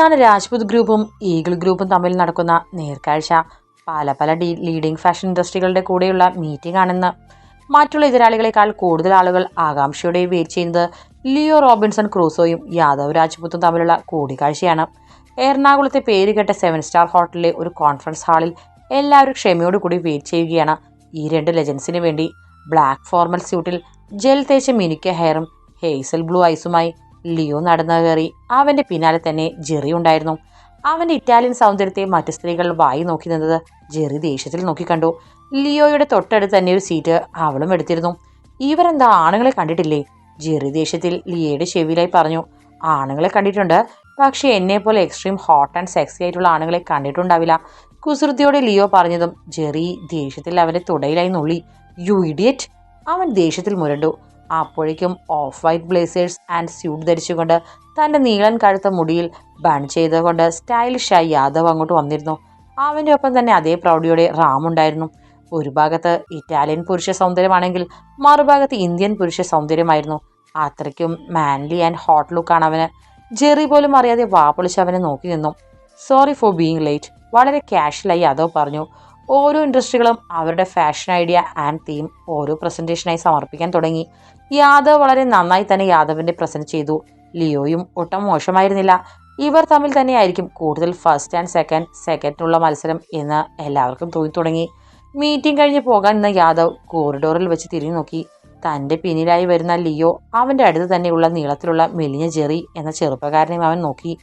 ഇന്നാണ് രാജ്പുത് ഗ്രൂപ്പും ഈഗിൾ ഗ്രൂപ്പും തമ്മിൽ നടക്കുന്ന നേർക്കാഴ്ച. പല പല ഡീ ലീഡിംഗ് ഫാഷൻ ഇൻഡസ്ട്രികളുടെ കൂടെയുള്ള മീറ്റിംഗ് ആണെന്ന്. മറ്റുള്ള എതിരാളികളെക്കാൾ കൂടുതൽ ആളുകൾ ആകാംക്ഷയോടെ വെയിറ്റ് ചെയ്യുന്നത് ലിയോ റോബിൻസൺ ക്രൂസോയും യാദവ് രാജ്പുത്തും തമ്മിലുള്ള കൂടിക്കാഴ്ചയാണ്. എറണാകുളത്തെ പേരുകെട്ട സെവൻ സ്റ്റാർ ഹോട്ടലിലെ ഒരു കോൺഫറൻസ് ഹാളിൽ എല്ലാവരും ക്ഷമയോടുകൂടി വെയിറ്റ് ചെയ്യുകയാണ്. ഈ രണ്ട് ലെജൻസിന് വേണ്ടി ബ്ലാക്ക് ഫോർമൽ സ്യൂട്ടിൽ ജെൽ തേച്ച മിനുക്കിയ ഹെയറും ഹേസൽ ബ്ലൂ ഐസുമായി ലിയോ നടന്നു കയറി. അവന്റെ പിന്നാലെ തന്നെ ജെറി ഉണ്ടായിരുന്നു. അവന്റെ ഇറ്റാലിയൻ സൗന്ദര്യത്തെ മറ്റു സ്ത്രീകൾ വായി നോക്കി നിന്നത് ജെറി ദേഷ്യത്തിൽ നോക്കിക്കണ്ടു ലിയോയുടെ തൊട്ടടുത്ത് തന്നെ ഒരു സീറ്റ് അവളും എടുത്തിരുന്നു. ഇവരെന്താ ആണുങ്ങളെ കണ്ടിട്ടില്ലേ? ജെറി ദേഷ്യത്തിൽ ലിയയുടെ ചെവിയിലായി പറഞ്ഞു. ആണുങ്ങളെ കണ്ടിട്ടുണ്ട്. പക്ഷേ പോലെ എക്സ്ട്രീം ഹോട്ട് ആൻഡ് സെക്സി ആയിട്ടുള്ള ആണുങ്ങളെ കണ്ടിട്ടുണ്ടാവില്ല. കുസൃതിയോടെ ലിയോ പറഞ്ഞതും ജെറി ദേഷ്യത്തിൽ അവന്റെ തുടയിലായി നുള്ളി. യു ഇഡിയറ്റ് അവൻ ദേഷ്യത്തിൽ മുരണ്ടു. അപ്പോഴേക്കും off white blazers and suit ധരിച്ചുകൊണ്ട് തന്റെ നീളൻ കഴുത്ത മുടിയിൽ ബൺ ചെയ്തുകൊണ്ട് സ്റ്റൈലിഷായി യാദവ് അങ്ങോട്ട് വന്നിരുന്നു. അവന്റെ ഒപ്പം തന്നെ അതേ പ്രൗഢിയോടെ റാം ഉണ്ടായിരുന്നു. ഒരു ഭാഗത്ത് ഇറ്റാലിയൻ പുരുഷ സൗന്ദര്യമാണെങ്കിൽ മറുഭാഗത്ത് ഇന്ത്യൻ പുരുഷ സൗന്ദര്യമായിരുന്നു. അത്രയ്ക്കും മാൻലി ആൻഡ് ഹോട്ട് ലുക്കാണ് അവന്. ജെറി പോലും അറിയാതെ വാപ്പൊളിച്ച് അവനെ നോക്കി നിന്നു. സോറി ഫോർ ബീങ് ലേറ്റ് വളരെ ക്യാഷ്വലായി യാദവ് പറഞ്ഞു. ഓരോ ഇൻഡസ്ട്രികളും അവരുടെ ഫാഷൻ ഐഡിയ ആൻഡ് തീം ഓരോ പ്രസന്റേഷനായി സമർപ്പിക്കാൻ തുടങ്ങി. യാദവ് വളരെ നന്നായി തന്നെ യാദവിന്റെ പ്രസന്റ് ചെയ്തു. ലിയോയും ഒട്ടും മോശമായിരുന്നില്ല. ഇവർ തമ്മിൽ തന്നെയായിരിക്കും കൂടുതൽ ഫസ്റ്റ് ആൻഡ് സെക്കൻഡ് സെക്കൻഡിനുള്ള മത്സരം എന്ന് എല്ലാവർക്കും തോന്നി തുടങ്ങി മീറ്റിംഗ് കഴിഞ്ഞ് പോകാൻ നിന്ന യാദവ് കോറിഡോറിൽ വെച്ച് തിരിഞ്ഞു നോക്കി. തന്റെ പിന്നിലായി വരുന്ന ലിയോ അവന്റെ അടുത്ത് തന്നെയുള്ള നീളത്തിലുള്ള മെലിഞ്ഞ ജെറി എന്ന ചെറുപ്പക്കാരനെയും അവൻ നോക്കി.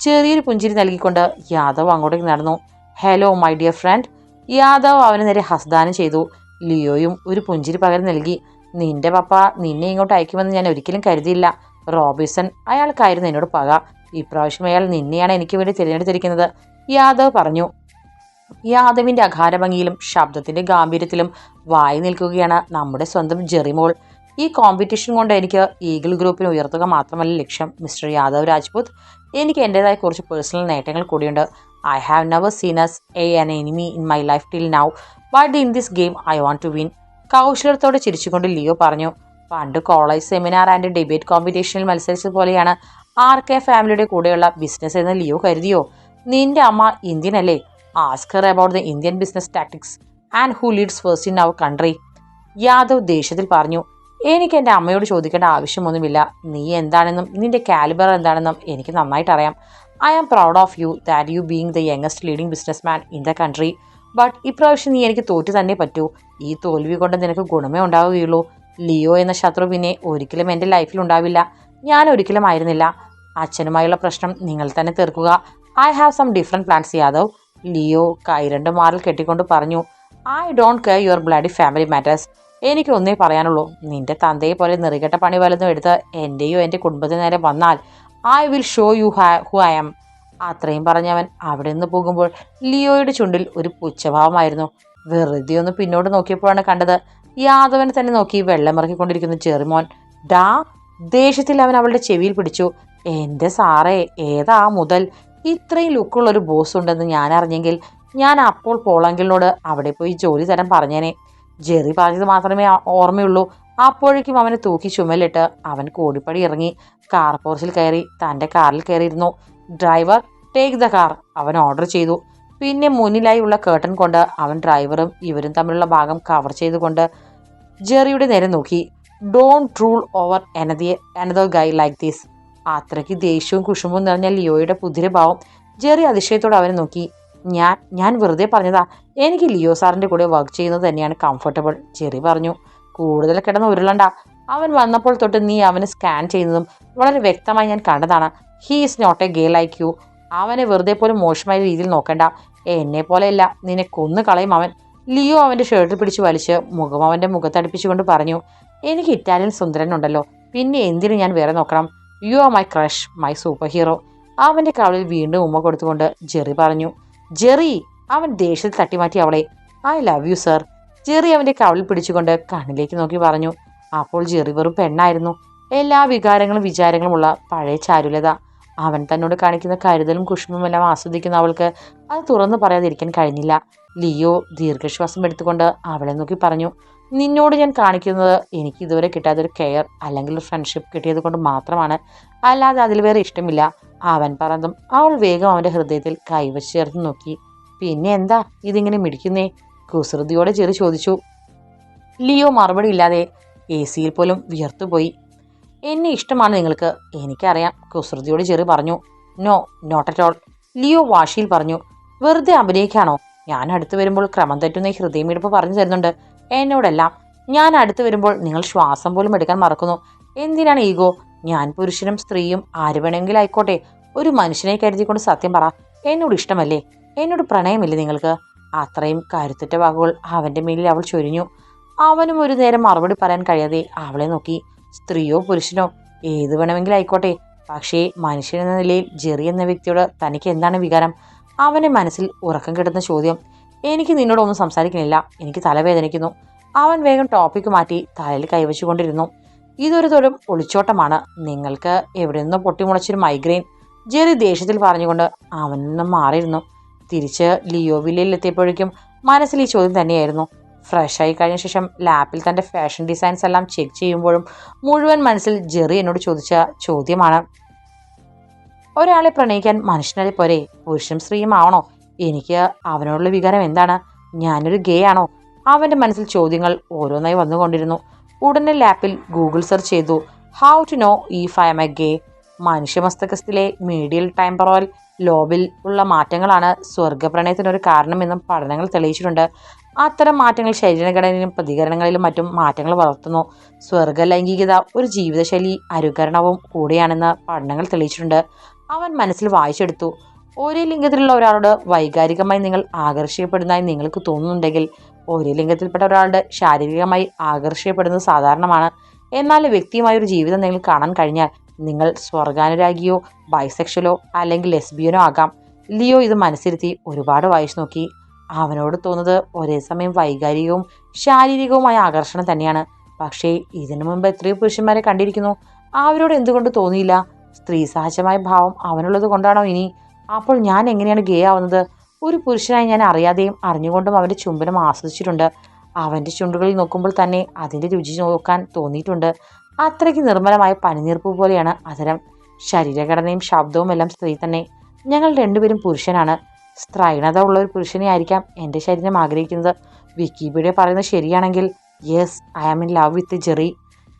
ചെറിയൊരു പുഞ്ചിരി നൽകിക്കൊണ്ട് യാദവ് അങ്ങോട്ടേക്ക് നടന്നു. Hello my dear friend Yadav അവന് നേരെ ഹസ്ദാനം ചെയ്തു. ലിയോയും ഒരു പുഞ്ചിരി പകരം നൽകി. നിന്റെ പപ്പ നിന്നെ ഇങ്ങോട്ട് അയക്കുമെന്ന് ഞാൻ ഒരിക്കലും കരുതിയില്ല. റോബിസൺ അയാൾക്കായിരുന്നു എന്നോട് പക. ഇപ്രാവശ്യം അയാൾ നിന്നെയാണ് എനിക്ക് വേണ്ടി തിരഞ്ഞെടുത്തിരിക്കുന്നത്. യാദവ് പറഞ്ഞു. യാദവിന്റെ അഘാരഭംഗിയിലും ശബ്ദത്തിന്റെ ഗാംഭീര്യത്തിലും വായി നിൽക്കുകയാണ് നമ്മുടെ സ്വന്തം ജെറിമോൾ ഈ കോമ്പറ്റീഷൻ കൊണ്ട് എനിക്ക് ഈഗിൾ ഗ്രൂപ്പിനെ ഉയർത്തുക മാത്രമല്ല ലക്ഷ്യം മിസ്റ്റർ യാദവ് രാജ്പുത്. എനിക്ക് എന്റെതായ കുറച്ച് പേഴ്സണൽ നേട്ടങ്ങൾ കൂടിയുണ്ട്. I have never seen us a an enemy in my life till now but in this game I want to win കൗശലത്തോടെ ചിരിച്ചുകൊണ്ട് ലിയോ പറഞ്ഞു പണ്ട് കോളേജ് സെമിനാർ ആൻഡ് ഡിബേറ്റ് കോമ്പറ്റീഷനിൽ മത്സരിച്ചത് പോലെയാണ്. ആർ കെ ഫാമിലിയുടെ കൂടെയുള്ള ബിസിനസ് എന്ന് ലിയോ കരുതിയോ? നിന്റെ അമ്മ ഇന്ത്യൻ അല്ലേ? Ask her about the Indian business tactics and who leads first in our country. Yadav ദേഷ്യത്തിൽ പറഞ്ഞു എനിക്ക് എന്റെ അമ്മയോട് ചോദിക്കേണ്ട ആവശ്യമൊന്നുമില്ല. നീ എന്താണെന്നും നിന്റെ കാലിബർ എന്താണെന്നും എനിക്ക് നന്നായിട്ട് അറിയാം I am proud of you that you being the youngest leading business man in the country. But ഇപ്രാവശ്യം നീ എനിക്ക് തോറ്റു തന്നെ പറ്റൂ. ഈ തോൽവി കൊണ്ട് നിനക്ക് ഗുണമേ ഉണ്ടാവുകയുള്ളൂ. ലിയോ എന്ന ശത്രു പിന്നെ ഒരിക്കലും എന്റെ ലൈഫിൽ ഉണ്ടാവില്ല. ഞാൻ ഒരിക്കലും ആയിരുന്നില്ല. അച്ഛനുമായുള്ള പ്രശ്നം നിങ്ങൾ തന്നെ തീർക്കുക. I have some different plans Yadav. Leo കൈരണ്ട് മാറിൽ കെട്ടിക്കൊണ്ട് പറഞ്ഞു I don't care your bloody family matters എനിക്ക് ഒന്നേ പറയാനുള്ളൂ. നിന്റെ തന്തയെ പോലെ നെറികെട്ട പണി വലുതും എടുത്ത് എന്റെയോ എന്റെ കുടുംബത്തിന് നേരെ വന്നാൽ I will show you who I am അത്രയും പറഞ്ഞവൻ അവിടെ നിന്ന് പോകുമ്പോൾ ലിയോയുടെ ചുണ്ടിൽ ഒരു പുച്ഛഭാവമായിരുന്നു. വെറുതെ ഒന്ന് പിന്നോട്ട് നോക്കിയപ്പോഴാണ് കണ്ടത് യാദവനെ തന്നെ നോക്കി വെള്ളമിറക്കിക്കൊണ്ടിരിക്കുന്ന ചെറുമോൻ. ഡാ ദേഷ്യത്തിൽ അവൻ അവളുടെ ചെവിയിൽ പിടിച്ചു. എന്റെ സാറേ ഏതാ മുതൽ? ഇത്രയും ലുക്കുള്ള ഒരു ബോസ് ഉണ്ടെന്ന് ഞാൻ അറിഞ്ഞെങ്കിൽ ഞാൻ അപ്പോൾ പോളങ്കിളിനോട് അവിടെ പോയി ജോലി തരാൻ പറഞ്ഞേനെ. ജെറി പറഞ്ഞത് മാത്രമേ ഓർമ്മയുള്ളൂ. അപ്പോഴേക്കും അവനെ തൂക്കി ചുമലിട്ട് അവൻ കോടിപ്പടി ഇറങ്ങി. കാർ പോർച്ചിൽ കയറി തന്റെ കാറിൽ കയറിയിരുന്നു. ഡ്രൈവർ ടേക്ക് ദ കാർ അവൻ ഓർഡർ ചെയ്തു. പിന്നെ മുന്നിലായി ഉള്ള കേട്ടൺ കൊണ്ട് അവൻ ഡ്രൈവറും ഇവരും തമ്മിലുള്ള ഭാഗം കവർ ചെയ്തുകൊണ്ട് ജെറിയുടെ നേരെ നോക്കി. Don't troll over another another guy like these അത്രയ്ക്ക് ദേഷ്യവും കുഷുമ്പും നിറഞ്ഞ ലിയോയുടെ പുതിരഭാവം ജെറി അതിശയത്തോടെ അവനെ നോക്കി. ഞാൻ ഞാൻ വെറുതെ പറഞ്ഞതാ. എനിക്ക് ലിയോ സാറിന്റെ കൂടെ വർക്ക് ചെയ്യുന്നത് തന്നെയാണ് കംഫർട്ടബിൾ ജെറി പറഞ്ഞു. കൂടുതൽ കിടന്ന് ഉരുളണ്ട. അവൻ വന്നപ്പോൾ തൊട്ട് നീ അവനെ സ്കാൻ ചെയ്യുന്നതും വളരെ വ്യക്തമായി ഞാൻ കണ്ടതാണ്. He is not a gay like you അവനെ വെറുതെ പോലും മോശമായ രീതിയിൽ നോക്കണ്ട. എന്നെ പോലെയല്ല. നിന്നെ കൊന്നു കളയും അവൻ. ലിയോ അവന്റെ ഷർട്ടിൽ പിടിച്ച് വലിച്ച് മുഖം അവന്റെ മുഖത്തടിപ്പിച്ചുകൊണ്ട് പറഞ്ഞു എനിക്ക് ഇറ്റാലിയൻ സുന്ദരനുണ്ടല്ലോ പിന്നെ എന്തിനു ഞാൻ വേറെ നോക്കണം? You are my crush my superhero അവന്റെ കവളിൽ വീണ്ടും ഉമ്മ കൊടുത്തുകൊണ്ട് ജെറി പറഞ്ഞു ജെറി അവൻ ദേഷ്യത്തിൽ തട്ടിമാറ്റി അവളെ. I love you sir Jerry അവന്റെ കവളിൽ പിടിച്ചുകൊണ്ട് കണ്ണിലേക്ക് നോക്കി പറഞ്ഞു അപ്പോൾ ജെറി വെറും പെണ്ണായിരുന്നു. എല്ലാ വികാരങ്ങളും വിചാരങ്ങളുമുള്ള പഴയ ചാരുലത. അവൻ തന്നോട് കാണിക്കുന്ന കരുതലും കുഷ്മവും എല്ലാം ആസ്വദിക്കുന്ന അവൾക്ക് അത് തുറന്നു പറയാതിരിക്കാൻ കഴിഞ്ഞില്ല. ലിയോ ദീർഘശ്വാസം എടുത്തുകൊണ്ട് അവളെ നോക്കി പറഞ്ഞു നിന്നോട് ഞാൻ കാണിക്കുന്നത് എനിക്ക് ഇതുവരെ കിട്ടാത്തൊരു കെയർ അല്ലെങ്കിൽ ഫ്രണ്ട്ഷിപ്പ് കിട്ടിയത് കൊണ്ട് മാത്രമാണ്. അല്ലാതെ അതിൽ വേറെ ഇഷ്ടമില്ല. അവൻ പറഞ്ഞതും അവൾ വേഗം അവന്റെ ഹൃദയത്തിൽ കൈവച്ച് ചേർത്ത് നോക്കി. പിന്നെ എന്താ ഇതിങ്ങനെ മിടിക്കുന്നേ? കുസൃതിയോടെ ചെറു ചോദിച്ചു. ലിയോ മറുപടി ഇല്ലാതെ എ സിയിൽ പോലും വിയർത്തുപോയി എന്നെ ഇഷ്ടമാണ് നിങ്ങൾക്ക്. എനിക്കറിയാം. കുസൃതിയോട് ചെറു പറഞ്ഞു. No not at all Leo വാഷിയിൽ പറഞ്ഞു. വെറുതെ അഭിനയിക്കാണോ? ഞാൻ അടുത്ത് വരുമ്പോൾ ക്രമം തെറ്റുന്ന ഈ ഹൃദയമിടിപ്പ് പറഞ്ഞു തരുന്നുണ്ട്. എന്നോടെല്ലാം. ഞാൻ അടുത്ത് വരുമ്പോൾ നിങ്ങൾ ശ്വാസം പോലും എടുക്കാൻ മറക്കുന്നു. എന്തിനാണ് ഈഗോ? ഞാൻ പുരുഷനും സ്ത്രീയും ആര് വേണമെങ്കിലും ആയിക്കോട്ടെ. ഒരു മനുഷ്യനെ കരുതിക്കൊണ്ട് സത്യം പറ. എന്നോട് ഇഷ്ടമല്ലേ? എന്നോട് പ്രണയമില്ലേ നിങ്ങൾക്ക്? അത്രയും കരുത്തുറ്റ വാക്കുകൾ അവന്റെ മേലിൽ അവൾ ചൊരിഞ്ഞു. അവനും ഒരു നേരം മറുപടി പറയാൻ കഴിയാതെ അവളെ നോക്കി. സ്ത്രീയോ പുരുഷനോ? ഏത് വേണമെങ്കിലും ആയിക്കോട്ടെ. പക്ഷേ മനുഷ്യൻ എന്ന നിലയിൽ ജെറി എന്ന വ്യക്തിയോട് തനിക്ക് എന്താണ് വികാരം? അവന്റെ മനസ്സിൽ ഉറക്കം കിട്ടുന്ന ചോദ്യം. എനിക്ക് നിന്നോടൊന്നും സംസാരിക്കുന്നില്ല. എനിക്ക് തലവേദനിക്കുന്നു. അവൻ വേഗം ടോപ്പിക്ക് മാറ്റി തലയിൽ കൈവച്ചുകൊണ്ടിരുന്നു. ഇതൊരു തരം ഒളിച്ചോട്ടമാണ്. നിങ്ങൾക്ക് എവിടെ നിന്നോ പൊട്ടിമുളച്ചൊരു മൈഗ്രെയിൻ ജെറി ദേഷ്യത്തിൽ പറഞ്ഞുകൊണ്ട് അവൻ നിന്നും മാറിയിരുന്നു. തിരിച്ച് ലിയോ വില്ലയിലെത്തിയപ്പോഴേക്കും മനസ്സിൽ ഈ ചോദ്യം തന്നെയായിരുന്നു. ഫ്രഷായി കഴിഞ്ഞ ശേഷം ലാപ്പിൽ തന്റെ ഫാഷൻ ഡിസൈൻസ് എല്ലാം ചെക്ക് ചെയ്യുമ്പോഴും മുഴുവൻ മനസ്സിൽ ജെറി എന്നോട് ചോദിച്ച ചോദ്യമാണ്. ഒരാളെ പ്രണയിക്കാൻ മനുഷ്യനെ പോരെ? പുരുഷനും സ്ത്രീയും ആവണോ? എനിക്ക് അവനോടുള്ള വികാരം എന്താണ്? ഞാനൊരു ഗേ ആണോ? അവന്റെ മനസ്സിൽ ചോദ്യങ്ങൾ ഓരോന്നായി വന്നുകൊണ്ടിരുന്നു. ഉടനെ ലാപ്പിൽ ഗൂഗിൾ സെർച്ച് ചെയ്തു. How to know if a gay മനുഷ്യ മസ്തകസ്ഥിലെ മീഡിയൽ ടൈംപറോൽ ലോബിൽ ഉള്ള മാറ്റങ്ങളാണ് സ്വർഗപ്രണയത്തിനൊരു കാരണമെന്നും പഠനങ്ങൾ തെളിയിച്ചിട്ടുണ്ട്. അത്തരം മാറ്റങ്ങൾ ശരീരഘടനയിലും പ്രതികരണങ്ങളിലും മറ്റും മാറ്റങ്ങൾ വളർത്തുന്നു. സ്വർഗലൈംഗികത ഒരു ജീവിതശൈലി അനുകരണവും കൂടിയാണെന്ന് പഠനങ്ങൾ തെളിയിച്ചിട്ടുണ്ട്. അവൻ മനസ്സിൽ വായിച്ചെടുത്തു. ഒരേ ലിംഗത്തിലുള്ള ഒരാളോട് വൈകാരികമായി നിങ്ങൾ ആകർഷിക്കപ്പെടുന്നതായി നിങ്ങൾക്ക് തോന്നുന്നുണ്ടെങ്കിൽ ഒരേ ലിംഗത്തിൽപ്പെട്ട ഒരാളുടെ ശാരീരികമായി ആകർഷിക്കപ്പെടുന്നത് സാധാരണമാണ്. എന്നാൽ വ്യക്തിയുമായ ഒരു ജീവിതം നിങ്ങൾ കാണാൻ കഴിഞ്ഞാൽ നിങ്ങൾ സ്വർഗാനുരാഗിയോ ബൈസെക്ഷലോ അല്ലെങ്കിൽ ലെസ്ബിയനോ ആകാം. ലിയോ ഇത് മനസ്സിരുത്തി ഒരുപാട് വായിച്ചു നോക്കി. അവനോട് തോന്നുന്നത് ഒരേ സമയം വൈകാരികവും ശാരീരികവുമായ ആകർഷണം തന്നെയാണ്. പക്ഷേ ഇതിനു മുമ്പ് എത്രയോ പുരുഷന്മാരെ കണ്ടിരിക്കുന്നു. അവരോട് എന്തുകൊണ്ട് തോന്നിയില്ല? സ്ത്രീ സഹജമായ ഭാവം അവനുള്ളത് കൊണ്ടാണോ ഇനി? അപ്പോൾ ഞാൻ എങ്ങനെയാണ് ഗേ ആവുന്നത്? ഒരു പുരുഷനായി ഞാൻ അറിയാതെയും അറിഞ്ഞുകൊണ്ടും അവന്റെ ചുംബനം ആസ്വദിച്ചിട്ടുണ്ട്. അവന്റെ ചുണ്ടുകളിൽ നോക്കുമ്പോൾ തന്നെ അതിന്റെ രുചി നോക്കാൻ തോന്നിയിട്ടുണ്ട്. അത്രയ്ക്ക് നിർമ്മലമായ പനിനീർപ്പ് പോലെയാണ് അതരം ശരീരഘടനയും ശബ്ദവും എല്ലാം സ്ത്രീ തന്നെ. ഞങ്ങൾ രണ്ടുപേരും പുരുഷനാണ്. സ്ത്രൈണത ഉള്ള ഒരു പുരുഷനെ ആയിരിക്കാം എന്റെ ശരീരം ആഗ്രഹിക്കുന്നത്. വിക്കിപീഡിയ പറയുന്നത് ശരിയാണെങ്കിൽ yes I am in love with Jerry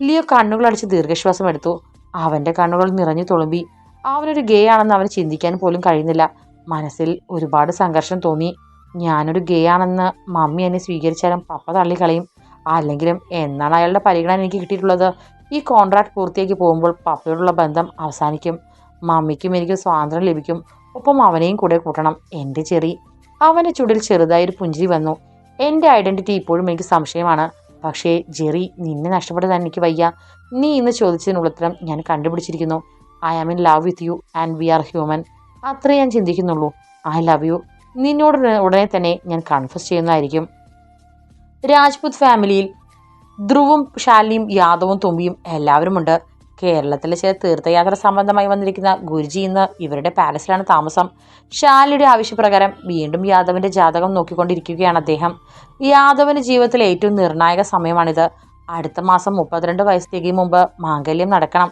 Leo കണ്ണുകളടിച്ച് ദീർഘശ്വാസം എടുത്തു. അവന്റെ കണ്ണുകൾ നിറഞ്ഞു തുളുമ്പി. അവനൊരു ഗേ ആണെന്ന് അവന് ചിന്തിക്കാൻ പോലും കഴിയുന്നില്ല. മനസ്സിൽ ഒരുപാട് സംഘർഷം തോന്നി. ഞാനൊരു ഗേ ആണെന്ന് മമ്മി എന്നെ സ്വീകരിച്ചാലും പപ്പ തള്ളിക്കളയും. അല്ലെങ്കിലും എന്നാണ് അയാളുടെ പരിഗണന എനിക്ക് കിട്ടിയിട്ടുള്ളത്? ഈ കോൺട്രാക്ട് പൂർത്തിയാക്കി പോകുമ്പോൾ പപ്പയോടുള്ള ബന്ധം അവസാനിക്കും. മമ്മിക്കും എനിക്ക് സ്വാതന്ത്ര്യം ലഭിക്കും. ഒപ്പം അവനെയും കൂടെ കൂട്ടണം. എന്റെ ചെറി. അവന്റെ ചുടിൽ ചെറുതായൊരു പുഞ്ചിരി വന്നു. എന്റെ ഐഡന്റിറ്റി ഇപ്പോഴും എനിക്ക് സംശയമാണ്. പക്ഷേ ജെറി നിന്നെ നഷ്ടപ്പെട്ടത് എനിക്ക് വയ്യ. നീ ഇന്ന് ചോദിച്ചതിനുള്ള ഉത്തരം ഞാൻ കണ്ടുപിടിച്ചിരിക്കുന്നു. I am in love with you and we are human അത്രേ ഞാൻ ചിന്തിക്കുന്നുള്ളൂ. ഐ ലവ് യു നിന്നോട് ഉടനെ തന്നെ ഞാൻ കൺഫസ് ചെയ്യുന്നതായിരിക്കും. രാജ്പുത് ഫാമിലിയിൽ ധ്രുവും ശാലിനിയും യാദവും തുമ്പിയും എല്ലാവരുമുണ്ട്. കേരളത്തിലെ ചില തീർത്ഥയാത്ര സംബന്ധമായി വന്നിരിക്കുന്ന ഗുരുജി ഇന്ന് ഇവരുടെ പാലസിലാണ് താമസം. ശാലിയുടെ ആവശ്യപ്രകാരം വീണ്ടും യാദവിന്റെ ജാതകം നോക്കിക്കൊണ്ടിരിക്കുകയാണ് അദ്ദേഹം. യാദവിന്റെ ജീവിതത്തിലെ ഏറ്റവും നിർണായക സമയമാണിത്. അടുത്ത മാസം മുപ്പത്തിരണ്ട് തികയും മുമ്പ് മാംഗല്യം നടക്കണം.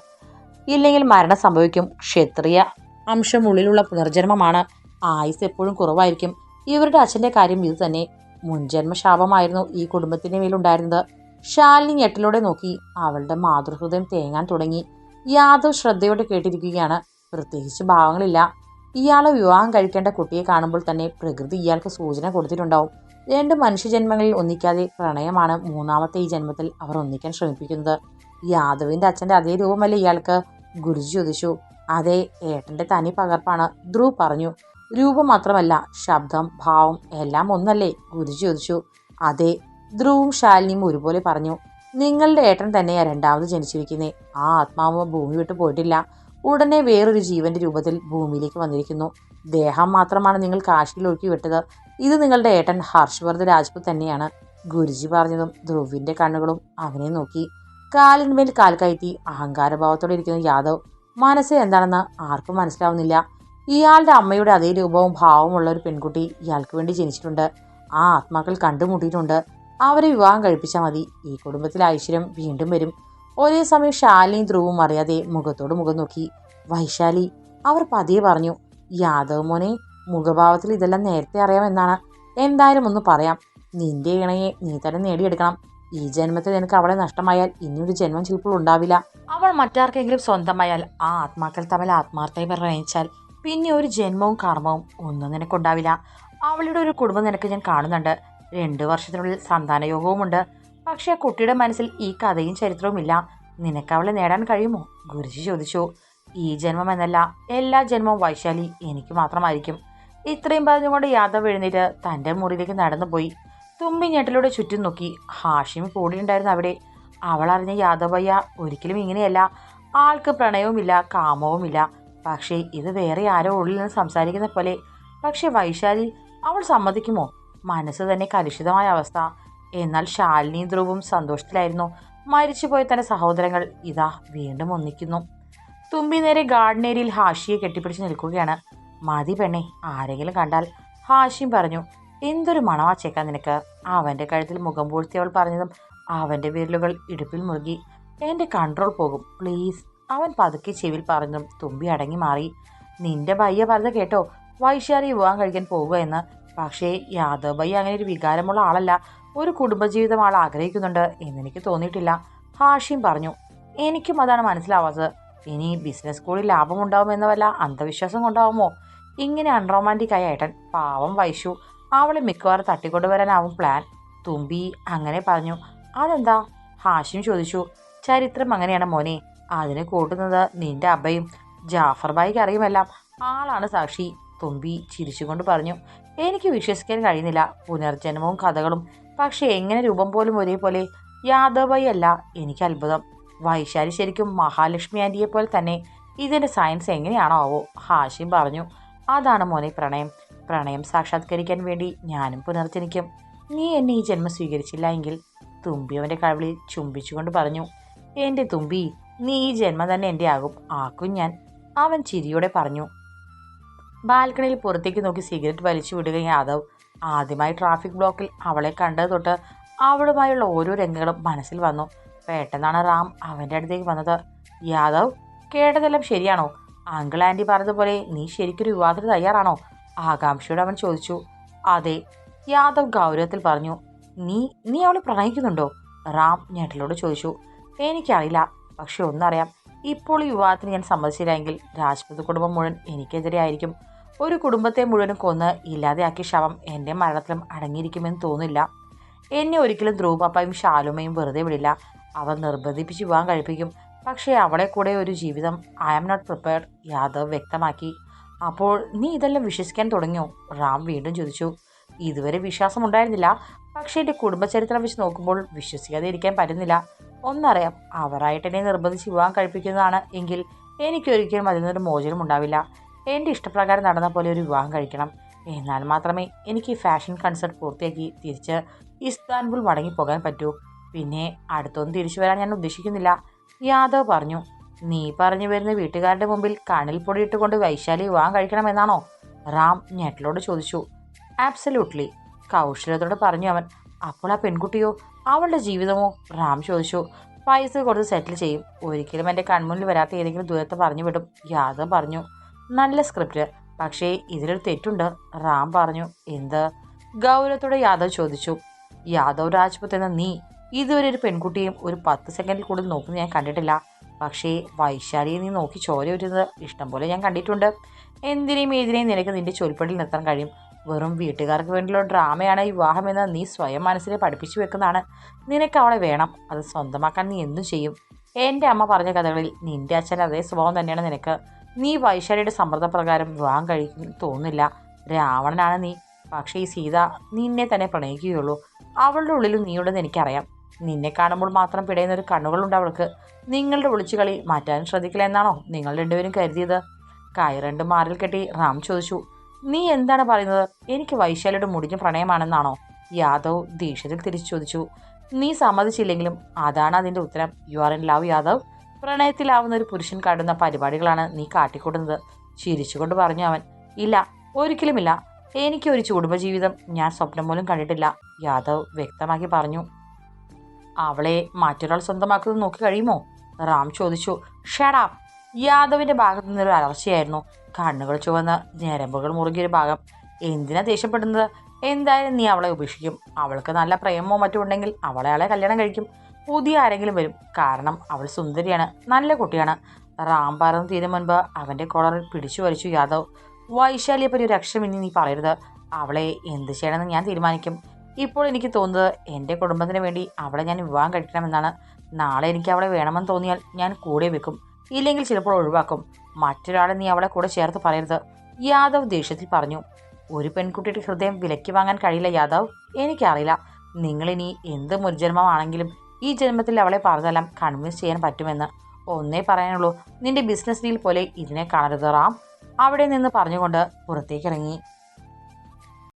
ഇല്ലെങ്കിൽ മരണം സംഭവിക്കും. ക്ഷത്രിയ അംശം ഉള്ളിലുള്ള പുനർജന്മമാണ്. ആയുസ് എപ്പോഴും കുറവായിരിക്കും. ഇവരുടെ അച്ഛന്റെ കാര്യം ഇത് തന്നെ മുൻജന്മ ശാപമായിരുന്നു ഈ കുടുംബത്തിന്റെ മേലുണ്ടായിരുന്നത്. ശാലിനി ഞെട്ടിലൂടെ നോക്കി. അവളുടെ മാതൃഹൃദയം തേങ്ങാൻ തുടങ്ങി. യാദവ് ശ്രദ്ധയോടെ കേട്ടിരിക്കുകയാണ്. പ്രത്യേകിച്ച് ഭാവങ്ങളില്ല. ഇയാളെ വിവാഹം കഴിക്കേണ്ട കുട്ടിയെ കാണുമ്പോൾ തന്നെ പ്രകൃതി ഇയാൾക്ക് സൂചന കൊടുത്തിട്ടുണ്ടാവും. രണ്ട് മനുഷ്യജന്മങ്ങളിൽ ഒന്നിക്കാതെ പ്രണയമാണ് മൂന്നാമത്തെ ഈ ജന്മത്തിൽ അവർ ഒന്നിക്കാൻ ശ്രമിപ്പിക്കുന്നത്. യാദവിന്റെ അച്ഛന്റെ അതേ രൂപമല്ല ഇയാൾക്ക്? ഗുരുജി ചോദിച്ചു. അതെ ഏട്ടന്റെ തനി പകർപ്പാണ്. ധ്രുവ് പറഞ്ഞു. രൂപം മാത്രമല്ല ശബ്ദം ഭാവം എല്ലാം ഒന്നല്ലേ? ഗുരുജി ചോദിച്ചു. അതെ ധ്രുവും ശാലിനിയും ഒരുപോലെ പറഞ്ഞു നിങ്ങളുടെ ഏട്ടൻ തന്നെയാ രണ്ടാമത് ജനിച്ചിരിക്കുന്നേ. ആ ആത്മാവ് ഭൂമി വിട്ട് പോയിട്ടില്ല. ഉടനെ വേറൊരു ജീവന്റെ രൂപത്തിൽ ഭൂമിയിലേക്ക് വന്നിരിക്കുന്നു. ദേഹം മാത്രമാണ് നിങ്ങൾ കാശിയിൽ ഒഴുക്കി വിട്ടത്. ഇത് നിങ്ങളുടെ ഏട്ടൻ ഹർഷവർദ്ധ രാജ്പുത് തന്നെയാണ് ഗുരുജി പറഞ്ഞതും ധ്രുവിന്റെ കണ്ണുകളും അവനെ നോക്കി. കാലിന്മേൽ കാൽ കയറ്റി അഹങ്കാരഭാവത്തോടെ ഇരിക്കുന്ന യാദവ്. മനസ്സ് എന്താണെന്ന് ആർക്കും മനസ്സിലാവുന്നില്ല. ഇയാളുടെ അമ്മയുടെ അതേ രൂപവും ഭാവവും ഉള്ള ഒരു പെൺകുട്ടി ഇയാൾക്ക് വേണ്ടി ജനിച്ചിട്ടുണ്ട്. ആ ആത്മാക്കൾ കണ്ടുമുട്ടിയിട്ടുണ്ട്. അവരെ വിവാഹം കഴിപ്പിച്ചാൽ മതി. ഈ കുടുംബത്തിലെ ഐശ്വര്യം വീണ്ടും വരും. ഒരേ സമയം ശാലിനിയും ധ്രുവും അറിയാതെ മുഖത്തോട് മുഖം നോക്കി. വൈശാലി അവർ പതിയെ പറഞ്ഞു യാദവ് മോനെ മുഖഭാവത്തിൽ ഇതെല്ലാം നേരത്തെ അറിയാമെന്നാണ്. എന്തായാലും ഒന്ന് പറയാം. നിന്റെ ഇണയെ നീ തന്നെ നേടിയെടുക്കണം. ഈ ജന്മത്തിൽ നിനക്ക് അവളെ നഷ്ടമായാൽ ഇനിയൊരു ജന്മം ചിലപ്പോൾ ഉണ്ടാവില്ല. അവൾ മറ്റാർക്കെങ്കിലും സ്വന്തമായാൽ ആ ആത്മാക്കൾ തമ്മിൽ ആത്മാർത്ഥമായി പ്രണയിച്ചാൽ പിന്നെ ഒരു ജന്മവും കർമ്മവും ഒന്നും നിനക്കുണ്ടാവില്ല. അവളുടെ ഒരു കുടുംബം നിനക്ക് ഞാൻ കാണുന്നുണ്ട്. രണ്ട് വർഷത്തിനുള്ളിൽ സന്താനയോഗവുമുണ്ട്. പക്ഷേ കുട്ടിയുടെ മനസ്സിൽ ഈ കഥയും ചരിത്രവും ഇല്ല നിനക്ക് അവളെ നേടാൻ കഴിയുമോ? ഗുരുജി ചോദിച്ചു. ഈ ജന്മം എന്നല്ല എല്ലാ ജന്മവും വൈശാലി എനിക്ക് മാത്രമായിരിക്കും. ഇത്രയും പറഞ്ഞുകൊണ്ട് യാദവ് എഴുന്നേറ്റ് തന്റെ മുറിയിലേക്ക് നടന്നുപോയി. തുമ്പി ഞെട്ടിലൂടെ ചുറ്റും നോക്കി. ഹാഷിം കൂടിയുണ്ടായിരുന്നു അവിടെ. അവൾ അറിഞ്ഞ യാദവയ്യ ഒരിക്കലും ഇങ്ങനെയല്ല. ആൾക്ക് പ്രണയവുമില്ല കാമവുമില്ല. പക്ഷേ ഇത് വേറെ ആരോ ഉള്ളിൽ നിന്ന് സംസാരിക്കുന്ന പോലെ. പക്ഷേ വൈശാലി അവൾ സമ്മതിക്കുമോ? മനസ്സ് തന്നെ കലുഷിതമായ അവസ്ഥ. എന്നാൽ ശാലിനി ധ്രുവും സന്തോഷത്തിലായിരുന്നു. മരിച്ചുപോയ തന്റെ സഹോദരങ്ങൾ ഇതാ വീണ്ടും ഒന്നിക്കുന്നു. തുമ്പി നേരെ ഗാർഡൻ ഏരിയയിൽ ഹാഷിയെ കെട്ടിപ്പിടിച്ച് നിൽക്കുകയാണ്. മതി പെണ്ണെ ആരെങ്കിലും കണ്ടാൽ. ഹാഷിയും പറഞ്ഞു എന്തൊരു മണവാച്ചേക്കാൻ നിനക്ക്. അവന്റെ കഴുത്തിൽ മുഖം പൂഴ്ത്തി അവൾ പറഞ്ഞതും അവന്റെ വിരലുകൾ ഇടുപ്പിൽ മുറുകി. എന്റെ കൺട്രോൾ പോകും പ്ലീസ്. അവൻ പതുക്കെ ചെവിയിൽ പറഞ്ഞതും തുമ്പി അടങ്ങി മാറി. നിന്റെ ഭയ്യ പറഞ്ഞ കേട്ടോ. വൈശാലി വിവാഹം കഴിക്കാൻ പോവുക എന്ന്. പക്ഷേ യാദവ് ഭയ്യ അങ്ങനെ ഒരു വികാരമുള്ള ആളല്ല. ഒരു കുടുംബജീവിതം ആൾ ആഗ്രഹിക്കുന്നുണ്ട് എന്നെനിക്ക് തോന്നിയിട്ടില്ല. ഹാഷിം പറഞ്ഞു എനിക്കും അതാണ് മനസ്സിലാവാത്തത്. ഇനി ബിസിനസ് കൂടി ലാഭമുണ്ടാവുമെന്ന വല്ല അന്ധവിശ്വാസം കൊണ്ടാവുമോ? ഇങ്ങനെ അൺറൊമാന്റിക് ആയ ഏട്ടൻ പാവം വൈശു. അവളെ മിക്കവാറും തട്ടിക്കൊണ്ടുവരാനാവും പ്ലാൻ. തുമ്പി അങ്ങനെ പറഞ്ഞു അതെന്താ? ഹാഷിം ചോദിച്ചു ചരിത്രം അങ്ങനെയാണ് മോനെ. അതിന് കൂട്ടുന്നത് നിന്റെ അബ്ബയും ജാഫർ ബായിക്ക് അറിയുമെല്ലാം. ആളാണ് സാക്ഷി. തുമ്പി ചിരിച്ചുകൊണ്ട് പറഞ്ഞു എനിക്ക് വിശ്വസിക്കാൻ കഴിയുന്നില്ല. പുനർജന്മവും കഥകളും. പക്ഷെ എങ്ങനെ രൂപം പോലും ഒരേപോലെ? യാദവായി അല്ല എനിക്ക് അത്ഭുതം. വൈശാലി ശരിക്കും മഹാലക്ഷ്മി ആന്റിയെ പോലെ തന്നെ. ഇതിന്റെ സയൻസ് എങ്ങനെയാണോ ആവോ? ഹാഷിം പറഞ്ഞു. അതാണ് മോനെ പ്രണയം. പ്രണയം സാക്ഷാത്കരിക്കാൻ വേണ്ടി ഞാനും പുനർജനിക്കും. നീ എന്നെ ഈ ജന്മം സ്വീകരിച്ചില്ല എങ്കിൽ? തുമ്പി അവന്റെ കവിളിൽ ചുംബിച്ചുകൊണ്ട് പറഞ്ഞു. എന്റെ തുമ്പി നീ ഈ ജന്മം തന്നെ എന്റെ ആകും ആക്കും ഞാൻ അവൻ ചിരിയോടെ പറഞ്ഞു. ബാൽക്കണിയിൽ പുറത്തേക്ക് നോക്കി സിഗരറ്റ് വലിച്ചു വിടുക യാദവ് ആദ്യമായി ട്രാഫിക് ബ്ലോക്കിൽ അവളെ കണ്ടത് തൊട്ട് അവളുമായുള്ള ഓരോ രംഗങ്ങളും മനസ്സിൽ വന്നു. പെട്ടെന്നാണ് റാം അവന്റെ അടുത്തേക്ക് വന്നത്. യാദവ് കേട്ടതെല്ലാം ശരിയാണോ? അങ്കിൾ ആന്റി പറഞ്ഞതുപോലെ നീ ശരിക്കൊരു വിവാഹത്തിന് തയ്യാറാണോ? ആകാംക്ഷയോട് അവൻ ചോദിച്ചു. അതെ യാദവ് ഗൗരവത്തിൽ പറഞ്ഞു. നീ നീ അവളെ പ്രണയിക്കുന്നുണ്ടോ? റാം ഞെട്ടലോട് ചോദിച്ചു. എനിക്കറിയില്ല പക്ഷെ ഒന്നറിയാം. ഇപ്പോൾ ഈ വിവാഹത്തിന് ഞാൻ സമ്മതിച്ചില്ലെങ്കിൽ രാജ്പുത് കുടുംബം മുഴുവൻ എനിക്കെതിരെ ആയിരിക്കും. ഒരു കുടുംബത്തെ മുഴുവനും കൊന്ന് ഇല്ലാതെയാക്കിയ ശവം എന്റെ മരണത്തിലും അടങ്ങിയിരിക്കുമെന്ന് തോന്നില്ല. എന്നെ ഒരിക്കലും ധ്രുവപ്പാപ്പയും ശാലുമയും വെറുതെ വിടില്ല. അവർ നിർബന്ധിപ്പിച്ച് വിവാഹം കഴിപ്പിക്കും. പക്ഷേ അവളെ കൂടെ ഒരു ജീവിതം I am not prepared Yadav വ്യക്തമാക്കി. അപ്പോൾ നീ ഇതെല്ലാം വിശ്വസിക്കാൻ തുടങ്ങിയോ? റാം വീണ്ടും ചോദിച്ചു. ഇതുവരെ വിശ്വാസം ഉണ്ടായിരുന്നില്ല പക്ഷേ എന്റെ കുടുംബചരിത്രം വെച്ച് നോക്കുമ്പോൾ വിശ്വസിക്കാതെ ഇരിക്കാൻ പറ്റുന്നില്ല. ഒന്നറിയാം അവരായിട്ട് എന്നെ നിർബന്ധിച്ച് വിവാഹം കഴിപ്പിക്കുന്നതാണ് എങ്കിൽ എനിക്കൊരിക്കലും അതിൽ നിന്നൊരു മോചനം ഉണ്ടാവില്ല എന്റെ ഇഷ്ടപ്രകാരം നടന്ന പോലെ ഒരു വിവാഹം കഴിക്കണം. എന്നാൽ മാത്രമേ എനിക്ക് ഫാഷൻ കൺസേർട്ട് പൂർത്തിയാക്കി തിരിച്ച് ഇസ്താൻബുൾ മടങ്ങിപ്പോകാൻ പറ്റൂ. പിന്നെ അടുത്തൊന്നും തിരിച്ചു വരാൻ ഞാൻ ഉദ്ദേശിക്കുന്നില്ല. യാദവ് പറഞ്ഞു നീ പറഞ്ഞു വരുന്ന വീട്ടുകാരുടെ മുമ്പിൽ കണ്ണിൽ പൊടിയിട്ടുകൊണ്ട് വൈശാലി വിവാഹം കഴിക്കണമെന്നാണോ? റാം ഞെട്ടലോട് ചോദിച്ചു. ആബ്സല്യൂട്ട്ലി കൗശലത്തോട് പറഞ്ഞു അവൻ. അപ്പോൾ ആ പെൺകുട്ടിയോ? അവളുടെ ജീവിതമോ? റാം ചോദിച്ചു. പൈസ കൊടുത്ത് സെറ്റിൽ ചെയ്യും. ഒരിക്കലും എന്റെ കൺമുന്നിൽ വരാത്ത ഏതെങ്കിലും ദൂരത്ത് പറഞ്ഞു വിടും യാദവ് പറഞ്ഞു. നല്ല സ്ക്രിപ്റ്റ് പക്ഷേ ഇതിലൊരു തെറ്റുണ്ട്. റാം പറഞ്ഞു എന്ത്? ഗൗരവത്തോടെ യാദവ് ചോദിച്ചു യാദവ് രാജ്പുത്ത് എന്ന നീ ഇതുവരെ ഒരു പെൺകുട്ടിയും ഒരു പത്ത് സെക്കൻഡിൽ കൂടുതൽ നോക്കുന്നത് ഞാൻ കണ്ടിട്ടില്ല. പക്ഷേ വൈശാലിയെ നീ നോക്കി ചോര വരുന്നത് ഇഷ്ടം പോലെ ഞാൻ കണ്ടിട്ടുണ്ട്. എന്തിനേയും ഏതിനേയും നിനക്ക് നിന്റെ ചൊൽപ്പടിയിൽ നിർത്താൻ കഴിയും. വെറും വീട്ടുകാർക്ക് വേണ്ടിയുള്ള ഡ്രാമയാണ് വിവാഹമെന്ന് നീ സ്വയം മനസ്സിൽ പഠിപ്പിച്ചു വെക്കുന്നതാണ്. നിനക്ക് അവളെ വേണം. അത് സ്വന്തമാക്കാൻ നീ എന്തും ചെയ്യും. എന്റെ അമ്മ പറഞ്ഞ കഥകളിൽ നിന്റെ അച്ഛൻ അതേ സ്വഭാവം തന്നെയാണ് നിനക്ക്. നീ വൈശാലിയുടെ സമ്മർദ്ദപ്രകാരം വിവാഹം കഴിക്കും തോന്നില്ല രാവണനാണ് നീ. പക്ഷേ ഈ സീത നിന്നെ തന്നെ പ്രണയിക്കുകയുള്ളൂ. അവളുടെ ഉള്ളിലും നീയുണ്ടെന്ന് എനിക്കറിയാം. നിന്നെ കാണുമ്പോൾ മാത്രം പിടയുന്ന ഒരു കണ്ണുകളുണ്ട് അവൾക്ക്. നിങ്ങളുടെ ഒളിച്ചുകളി മാറ്റാൻ ശ്രദ്ധിക്കില്ല എന്നാണോ നിങ്ങൾ രണ്ടുപേരും കരുതിയത്? കയറണ്ട് മാറിൽ കെട്ടി റാം ചോദിച്ചു നീ എന്താണ് പറയുന്നത്? എനിക്ക് വൈശാലിയുടെ മുടിഞ്ഞ പ്രണയമാണെന്നാണോ? യാദവ് ദേഷ്യത്തിൽ തിരിച്ചു ചോദിച്ചു നീ സമ്മതിച്ചില്ലെങ്കിലും അതാണ് അതിന്റെ ഉത്തരം. You are in love Yadav. പ്രണയത്തിലാവുന്ന ഒരു പുരുഷൻ കാട്ടുന്ന പരിപാടികളാണ് നീ കാട്ടിക്കൂട്ടുന്നത്. ചിരിച്ചുകൊണ്ട് പറഞ്ഞു അവൻ ഇല്ല ഒരിക്കലുമില്ല. എനിക്ക് ഒരു കുടുംബജീവിതം ഞാൻ സ്വപ്നം പോലും കണ്ടിട്ടില്ല യാദവ് വ്യക്തമാക്കി പറഞ്ഞു. അവളെ മറ്റൊരാൾ സ്വന്തമാക്കുന്നത് നോക്കി കഴിയുമോ? റാം ചോദിച്ചു. ഷടാം യാദവിന്റെ ഭാഗത്തു നിന്നൊരു അലർച്ചയായിരുന്നു. കണ്ണുകൾ ചുവന്ന് ഞരമ്പുകൾ മുറുകിയൊരു ഭാഗം. എന്തിനാ ദേഷ്യപ്പെടുന്നത്? എന്തായാലും നീ അവളെ ഉപേക്ഷിക്കും. അവൾക്ക് നല്ല പ്രേമമോ മറ്റോ ഉണ്ടെങ്കിൽ അവളെ ആളെ കല്യാണം കഴിക്കും. പുതിയ ആരെങ്കിലും വരും. കാരണം അവൾ സുന്ദരിയാണ് നല്ല കുട്ടിയാണ്. റാം പറന്ന് തീരും മുൻപ് അവന്റെ കോളറിൽ പിടിച്ചു വലിച്ചു യാദവ് വൈശാലിയെ പറ്റി ഒരു അക്ഷരം ഇനി നീ പറയരുത്. അവളെ എന്ത് ചെയ്യണമെന്ന് ഞാൻ തീരുമാനിക്കും. ഇപ്പോൾ എനിക്ക് തോന്നുന്നത് എന്റെ കുടുംബത്തിന് വേണ്ടി അവളെ ഞാൻ വിവാഹം കഴിക്കണമെന്നാണ്. നാളെ എനിക്ക് അവളെ വേണമെന്ന് തോന്നിയാൽ ഞാൻ കൂടെ വെക്കും. ഇല്ലെങ്കിൽ ചിലപ്പോൾ ഒഴിവാക്കും. മറ്റൊരാളെ നീ അവളെ കൂടെ ചേർത്ത് പറയരുത് യാദവ് ദേഷ്യത്തിൽ പറഞ്ഞു. ഒരു പെൺകുട്ടിയുടെ ഹൃദയം വിലയ്ക്ക് വാങ്ങാൻ കഴിയില്ല യാദവ്. എനിക്കറിയില്ല. നിങ്ങളിനി എന്ത് മുൻജന്മമാണെങ്കിലും ഈ ജന്മത്തിൽ അവളെ പറഞ്ഞെല്ലാം കൺവിൻസ് ചെയ്യാൻ പറ്റുമെന്ന് ഒന്നേ പറയാനുള്ളൂ. നിന്റെ ബിസിനസ് ഡീൽ പോലെ ഇതിനെ കാണരുത് റാം. അവിടെ നിന്ന് പറഞ്ഞുകൊണ്ട് പുറത്തേക്കിറങ്ങി.